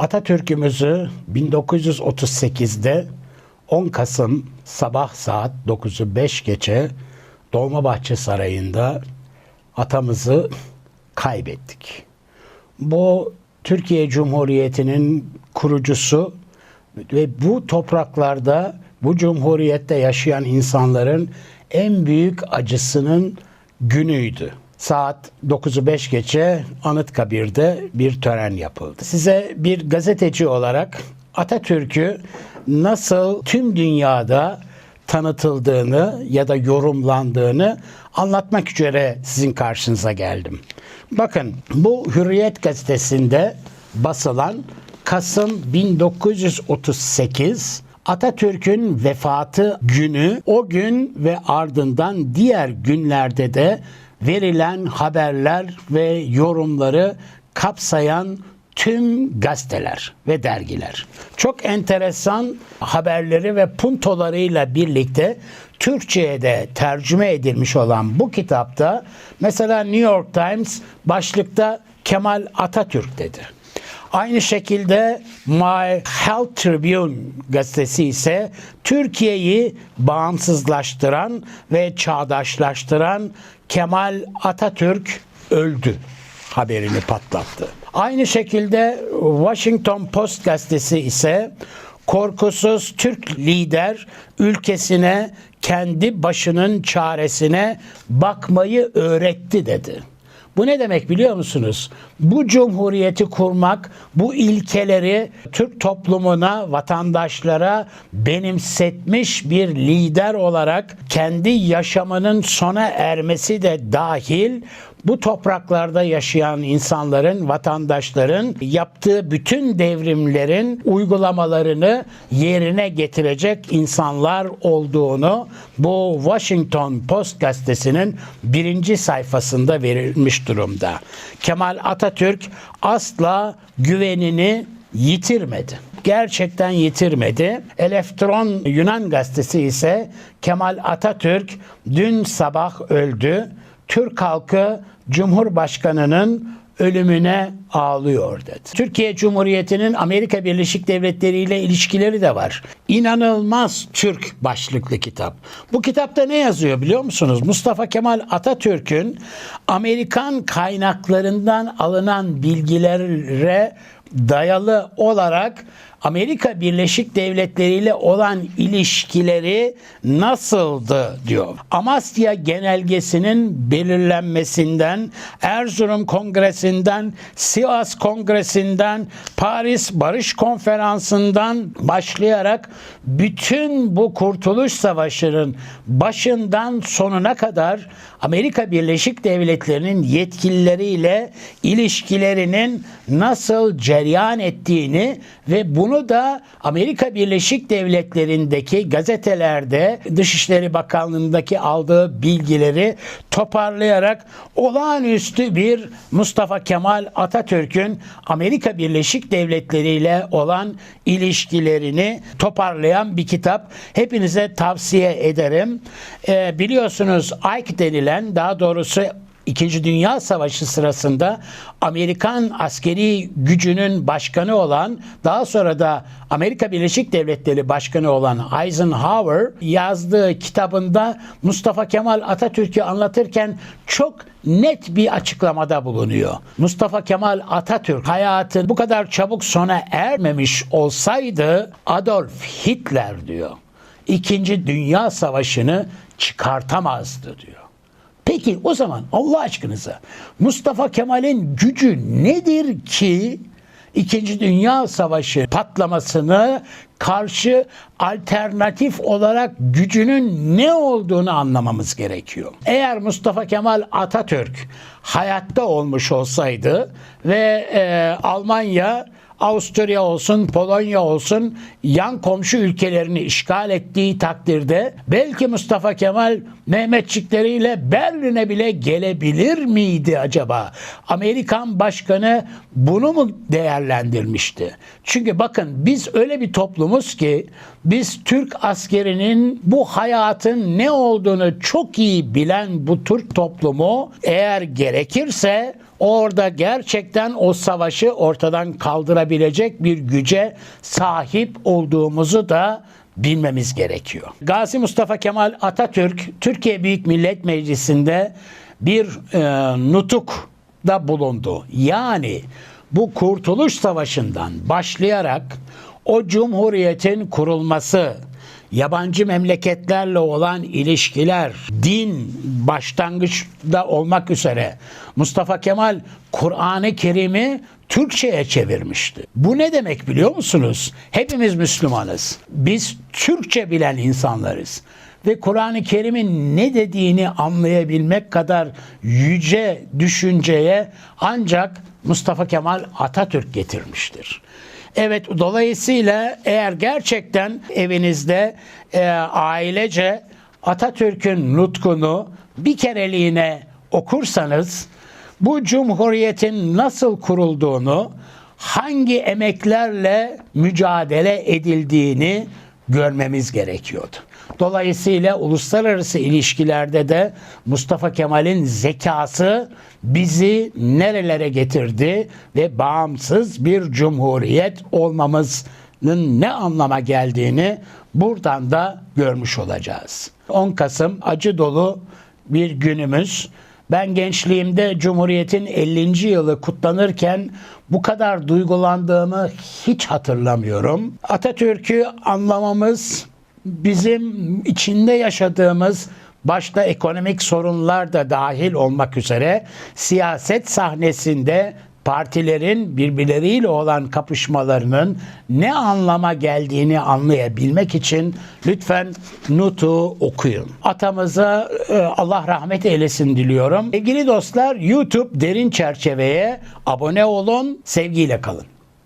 Atatürk'ümüzü 1938'de 10 Kasım sabah saat 9'u 5 geçe Dolmabahçe Sarayı'nda atamızı kaybettik. Bu Türkiye Cumhuriyeti'nin kurucusu ve bu topraklarda bu cumhuriyette yaşayan insanların en büyük acısının günüydü. Saat 9'u 5 geçe Anıtkabir'de bir tören yapıldı. Size bir gazeteci olarak Atatürk'ü nasıl tüm dünyada tanıtıldığını ya da yorumlandığını anlatmak üzere sizin karşınıza geldim. Bakın bu Hürriyet gazetesinde basılan Kasım 1938 Atatürk'ün vefatı günü o gün ve ardından diğer günlerde de verilen haberler ve yorumları kapsayan tüm gazeteler ve dergiler. Çok enteresan haberleri ve puntolarıyla birlikte Türkçe'ye de tercüme edilmiş olan bu kitapta mesela New York Times başlıkta Kemal Atatürk dedi. Aynı şekilde My Health Tribune gazetesi ise Türkiye'yi bağımsızlaştıran ve çağdaşlaştıran Kemal Atatürk öldü haberini patlattı. Aynı şekilde Washington Post gazetesi ise korkusuz Türk lider ülkesine kendi başının çaresine bakmayı öğretti dedi. Bu ne demek biliyor musunuz? Bu cumhuriyeti kurmak, bu ilkeleri Türk toplumuna, vatandaşlara benimsetmiş bir lider olarak kendi yaşamının sona ermesi de dahil bu topraklarda yaşayan insanların, vatandaşların yaptığı bütün devrimlerin uygulamalarını yerine getirecek insanlar olduğunu bu Washington Post gazetesinin birinci sayfasında verilmiş durumda. Kemal Atatürk asla güvenini yitirmedi. Gerçekten yitirmedi. Elektron Yunan gazetesi ise Kemal Atatürk dün sabah öldü. Türk halkı Cumhurbaşkanı'nın ölümüne ağlıyor dedi. Türkiye Cumhuriyeti'nin Amerika Birleşik Devletleri ile ilişkileri de var. İnanılmaz Türk başlıklı kitap. Bu kitapta ne yazıyor biliyor musunuz? Mustafa Kemal Atatürk'ün Amerikan kaynaklarından alınan bilgilere dayalı olarak Amerika Birleşik Devletleri ile olan ilişkileri nasıldı diyor. Amasya genelgesinin belirlenmesinden, Erzurum Kongresi'nden, Sivas Kongresi'nden, Paris Barış Konferansı'ndan başlayarak bütün bu Kurtuluş Savaşı'nın başından sonuna kadar Amerika Birleşik Devletleri'nin yetkilileriyle ilişkilerinin nasıl cereyan ettiğini ve bunu da Amerika Birleşik Devletleri'ndeki gazetelerde Dışişleri Bakanlığı'ndaki aldığı bilgileri toparlayarak olağanüstü bir Mustafa Kemal Atatürk'ün Amerika Birleşik Devletleri ile olan ilişkilerini toparlayan bir kitap. Hepinize tavsiye ederim. Ee, biliyorsunuz Ike denilen daha doğrusu İkinci Dünya Savaşı sırasında Amerikan askeri gücünün başkanı olan daha sonra da Amerika Birleşik Devletleri Başkanı olan Eisenhower yazdığı kitabında Mustafa Kemal Atatürk'ü anlatırken çok net bir açıklamada bulunuyor. Mustafa Kemal Atatürk hayatı bu kadar çabuk sona ermemiş olsaydı Adolf Hitler diyor. İkinci Dünya Savaşı'nı çıkartamazdı diyor. Peki o zaman Allah aşkınıza Mustafa Kemal'in gücü nedir ki İkinci Dünya Savaşı patlamasını karşı alternatif olarak gücünün ne olduğunu anlamamız gerekiyor. Eğer Mustafa Kemal Atatürk hayatta olmuş olsaydı ve e, Almanya Avusturya olsun, Polonya olsun yan komşu ülkelerini işgal ettiği takdirde belki Mustafa Kemal Mehmetçikleriyle Berlin'e bile gelebilir miydi acaba? Amerikan başkanı bunu mu değerlendirmişti? Çünkü bakın biz öyle bir toplumuz ki biz Türk askerinin bu hayatın ne olduğunu çok iyi bilen bu Türk toplumu eğer gerekirse orada gerçekten o savaşı ortadan kaldırabilecek bir güce sahip olduğumuzu da bilmemiz gerekiyor. Gazi Mustafa Kemal Atatürk Türkiye Büyük Millet Meclisi'nde bir e, nutuk da bulundu. Yani bu Kurtuluş Savaşı'ndan başlayarak o cumhuriyetin kurulması, yabancı memleketlerle olan ilişkiler, din başlangıçta olmak üzere Mustafa Kemal Kur'an-ı Kerim'i Türkçe'ye çevirmişti. Bu ne demek biliyor musunuz? Hepimiz Müslümanız. Biz Türkçe bilen insanlarız. Ve Kur'an-ı Kerim'in ne dediğini anlayabilmek kadar yüce düşünceye ancak Mustafa Kemal Atatürk getirmiştir. Evet dolayısıyla eğer gerçekten evinizde e, ailece Atatürk'ün nutkunu bir kereliğine okursanız bu cumhuriyetin nasıl kurulduğunu, hangi emeklerle mücadele edildiğini görmemiz gerekiyordu. Dolayısıyla uluslararası ilişkilerde de Mustafa Kemal'in zekası bizi nerelere getirdi ve bağımsız bir cumhuriyet olmamızın ne anlama geldiğini buradan da görmüş olacağız. 10 Kasım acı dolu bir günümüz. Ben gençliğimde Cumhuriyet'in 50. yılı kutlanırken bu kadar duygulandığımı hiç hatırlamıyorum. Atatürk'ü anlamamız bizim içinde yaşadığımız başta ekonomik sorunlar da dahil olmak üzere siyaset sahnesinde partilerin birbirleriyle olan kapışmalarının ne anlama geldiğini anlayabilmek için lütfen Nut'u okuyun. Atamıza e, Allah rahmet eylesin diliyorum. Sevgili dostlar YouTube Derin Çerçeve'ye abone olun, sevgiyle kalın.